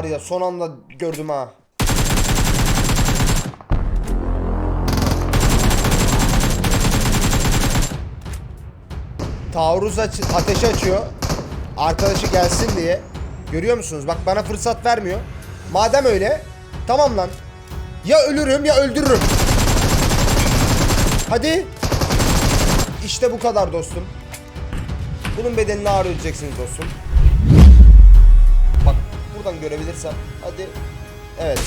var ya son anda gördüm ha. Taarruz aç ateşi açıyor. Arkadaşı gelsin diye. Görüyor musunuz? Bak bana fırsat vermiyor. Madem öyle tamam lan. Ya ölürüm ya öldürürüm. Hadi. İşte bu kadar dostum. Bunun bedelini ağır ödeyeceksiniz dostum. Buradan görebilirsem. Hadi. Evet.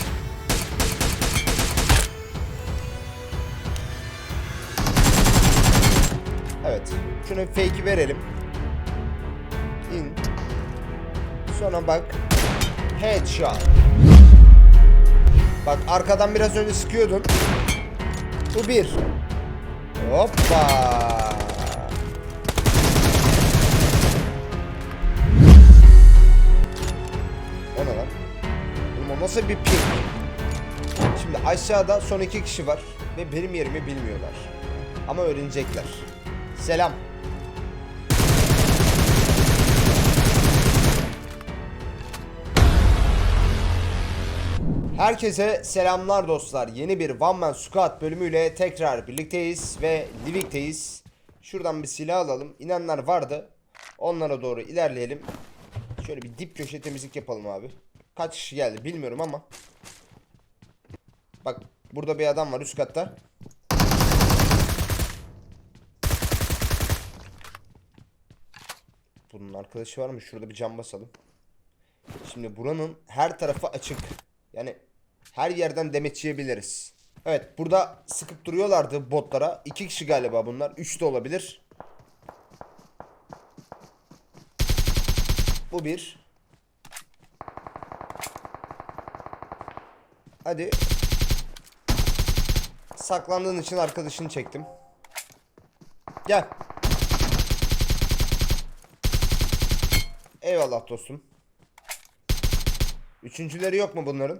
Evet. Şunu fake'i verelim. İn. Sonra bak. Headshot. Bak arkadan biraz önce sıkıyordun. Bu bir. Hoppa. Nasıl bir ping? Şimdi aşağıda son iki kişi var ve benim yerimi bilmiyorlar. Ama öğrenecekler. Selam. Herkese selamlar dostlar. Yeni bir One Man Squad bölümüyle tekrar birlikteyiz ve Livik'teyiz. Şuradan bir silah alalım. İnenler vardı. Onlara doğru ilerleyelim. Şöyle bir dip köşe temizlik yapalım abi. Kaç kişi geldi bilmiyorum ama. Bak burada bir adam var üst katta. Bunun arkadaşı var mı? Şurada bir cam basalım. Şimdi buranın her tarafı açık. Yani her yerden demet yiyebiliriz. Evet burada sıkıp duruyorlardı botlara. İki kişi galiba bunlar. Üç de olabilir. Bu bir. Hadi. Saklandığın için arkadaşını çektim. Gel. Eyvallah dostum. Üçüncüleri yok mu bunların?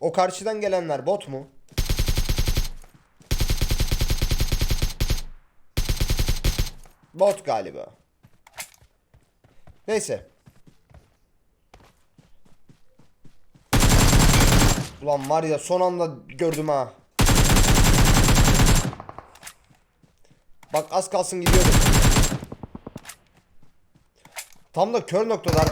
O karşıdan gelenler bot mu? Bot galiba. Neyse. Ulan var ya son anda gördüm ha. Bak az kalsın gidiyordum. Tam da kör noktalar.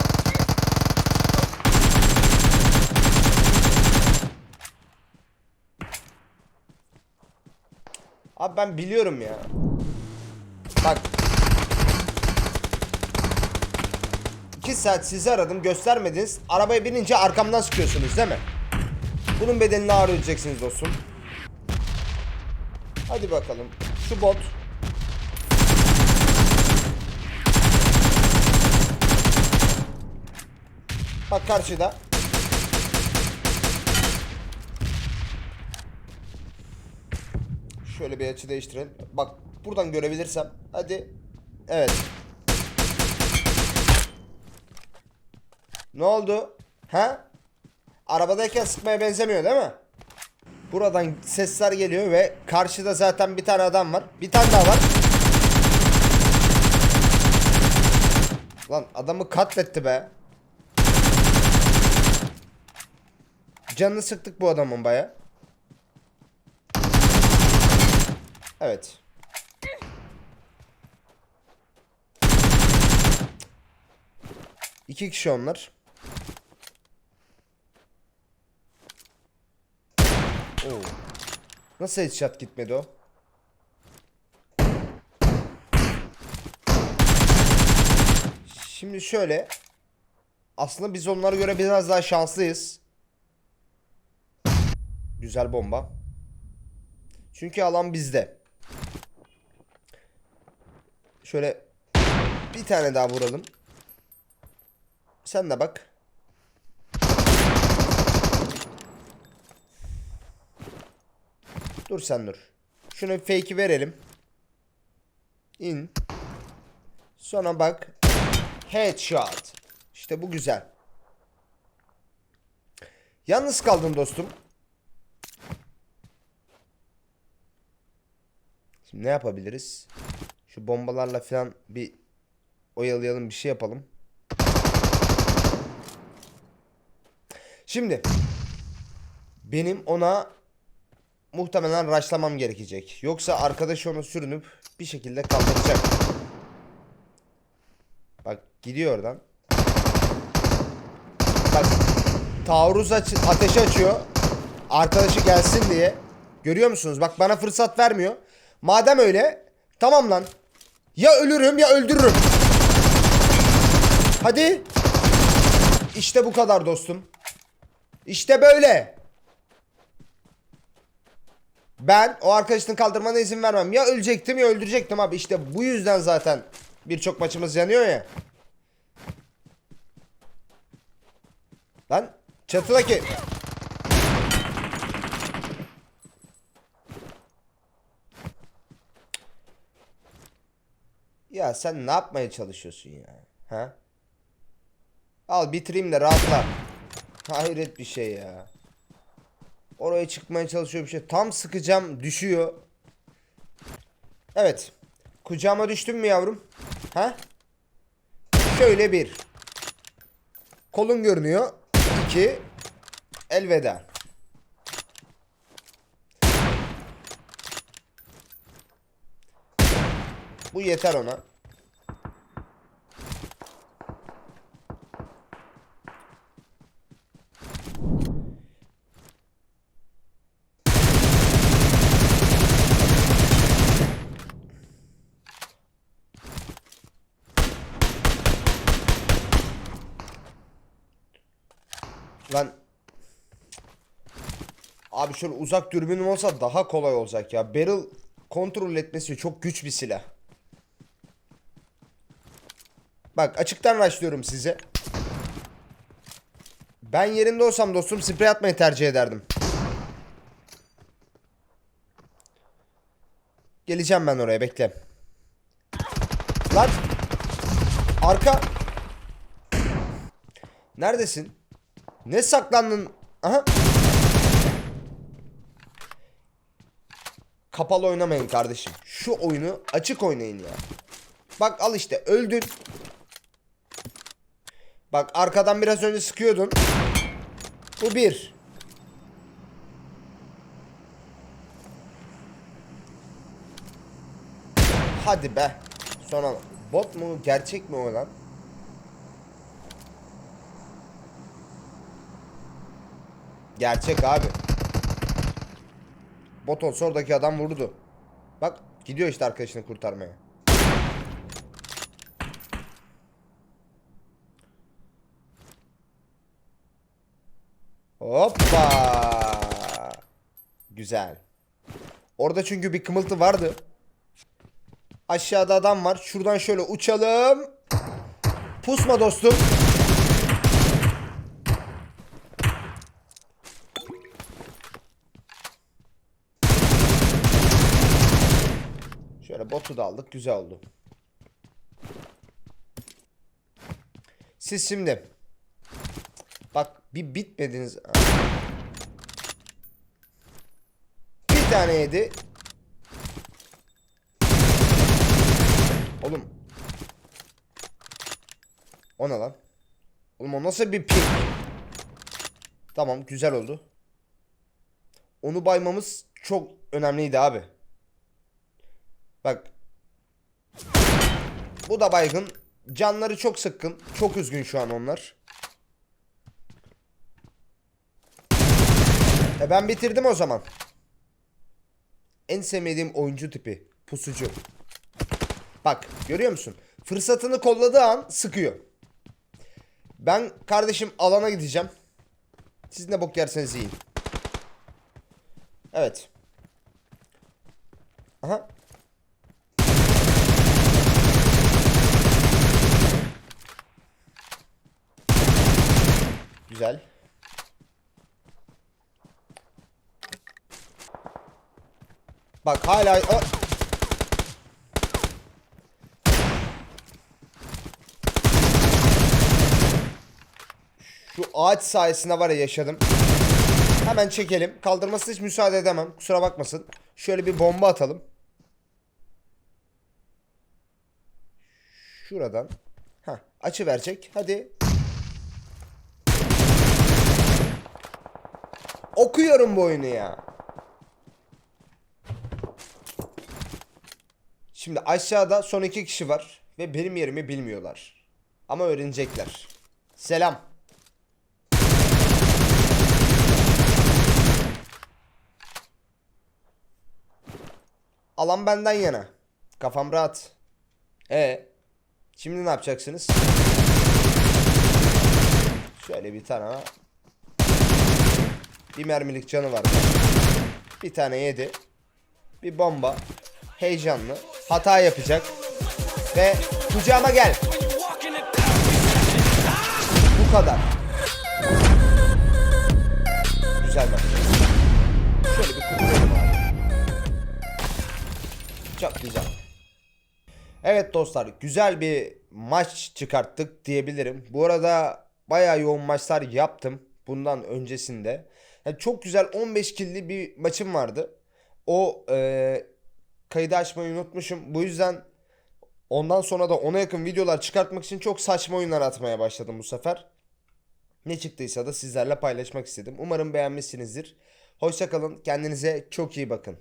Abi ben biliyorum ya. Bak. 2 saat sizi aradım göstermediniz. Arabaya binince arkamdan sıkıyorsunuz değil mi? Bunun bedelini ağır ödeyeceksiniz dostum. Hadi bakalım. Şu bot. Bak karşıda. Şöyle bir açı değiştirelim. Bak buradan görebilirsem. Hadi. Evet. Ne oldu? Ha? Arabadayken sıkmaya benzemiyor değil mi? Buradan sesler geliyor ve karşıda zaten bir tane adam var. Bir tane daha var. Lan adamı katletti be. Canını sıktık bu adamın baya. Evet. İki kişi onlar. Nasıl headshot gitmedi o? Şimdi şöyle. Aslında biz onlara göre biraz daha şanslıyız. Güzel bomba. Çünkü alan bizde. Şöyle bir tane daha vuralım. Sen de bak. Dur sen dur. Şunu fake'i verelim. İn. Sonra bak. Headshot. İşte bu güzel. Yalnız kaldım dostum. Şimdi ne yapabiliriz? Şu bombalarla falan bir oyalayalım bir şey yapalım. Şimdi benim ona muhtemelen raşlamam gerekecek. Yoksa arkadaş onu sürünüp bir şekilde kaldıracak. Bak gidiyor oradan. Bak taarruz aç ateşi açıyor. Arkadaşı gelsin diye. Görüyor musunuz? Bak bana fırsat vermiyor. Madem öyle tamam lan. Ya ölürüm ya öldürürüm. Hadi. İşte bu kadar dostum. İşte böyle. Ben o arkadaşını kaldırmana izin vermem. Ya ölecektim ya öldürecektim abi. İşte bu yüzden zaten birçok maçımız yanıyor ya. Lan çatıdaki. Ya sen ne yapmaya çalışıyorsun ya? Ha? Al bitireyim de rahatla. Hayret bir şey ya. Oraya çıkmaya çalışıyor bir şey. Tam sıkacağım düşüyor. Evet. Kucağıma düştün mü yavrum? Ha? Şöyle bir. Kolun görünüyor. İki. Elveda. Bu yeter ona. Lan Abi şöyle uzak dürbünüm olsa daha kolay olacak ya. Barrel kontrol etmesi çok güç bir silah. Bak açıktan başlıyorum size. Ben yerinde olsam dostum sprey atmayı tercih ederdim. Geleceğim ben oraya bekle. Lan. Arka. Neredesin? Ne saklandın? Aha. Kapalı oynamayın kardeşim. Şu oyunu açık oynayın ya. Bak al işte öldün. Bak arkadan biraz önce sıkıyordun. Bu bir. Hadi be. Sonra bot mu gerçek mi o lan? Gerçek abi. Bot olsa oradaki adam vurdu. Bak gidiyor işte arkadaşını kurtarmaya. Hoppa. Güzel. Orada çünkü bir kımıltı vardı. Aşağıda adam var. Şuradan şöyle uçalım. Pusma dostum. Şöyle botu da aldık. Güzel oldu. Siz şimdi Bak bir bitmediniz. Bir tane yedi. Oğlum. O ne lan? Oğlum o nasıl bir ping? Tamam güzel oldu. Onu baymamız çok önemliydi abi. Bak. Bu da baygın. Canları çok sıkkın. Çok üzgün şu an onlar. E ben bitirdim o zaman. En sevmediğim oyuncu tipi. Pusucu. Bak görüyor musun? Fırsatını kolladığı an sıkıyor. Ben kardeşim alana gideceğim. Siz ne bok yerseniz yiyin. Evet. Aha. Güzel. Bak hala o Şu ağaç sayesinde var ya yaşadım. Hemen çekelim. Kaldırmasına hiç müsaade edemem. Kusura bakmasın. Şöyle bir bomba atalım. Şuradan. Ha, açı verecek. Hadi. Okuyorum bu oyunu ya. Şimdi aşağıda son iki kişi var ve benim yerimi bilmiyorlar. Ama öğrenecekler. Selam. Alan benden yana. Kafam rahat. E şimdi ne yapacaksınız? Şöyle bir tane bir mermilik canı var. Bir tane yedi. Bir bomba. Heyecanlı. Hata yapacak. Ve kucağıma gel. Bu kadar. Güzel bak. Şöyle bir kutulayalım abi. Çok güzel. Evet dostlar güzel bir maç çıkarttık diyebilirim. Bu arada bayağı yoğun maçlar yaptım bundan öncesinde. Yani çok güzel 15 killi bir maçım vardı. O e, kaydı açmayı unutmuşum. Bu yüzden ondan sonra da ona yakın videolar çıkartmak için çok saçma oyunlar atmaya başladım bu sefer. Ne çıktıysa da sizlerle paylaşmak istedim. Umarım beğenmişsinizdir. Hoşçakalın. Kendinize çok iyi bakın.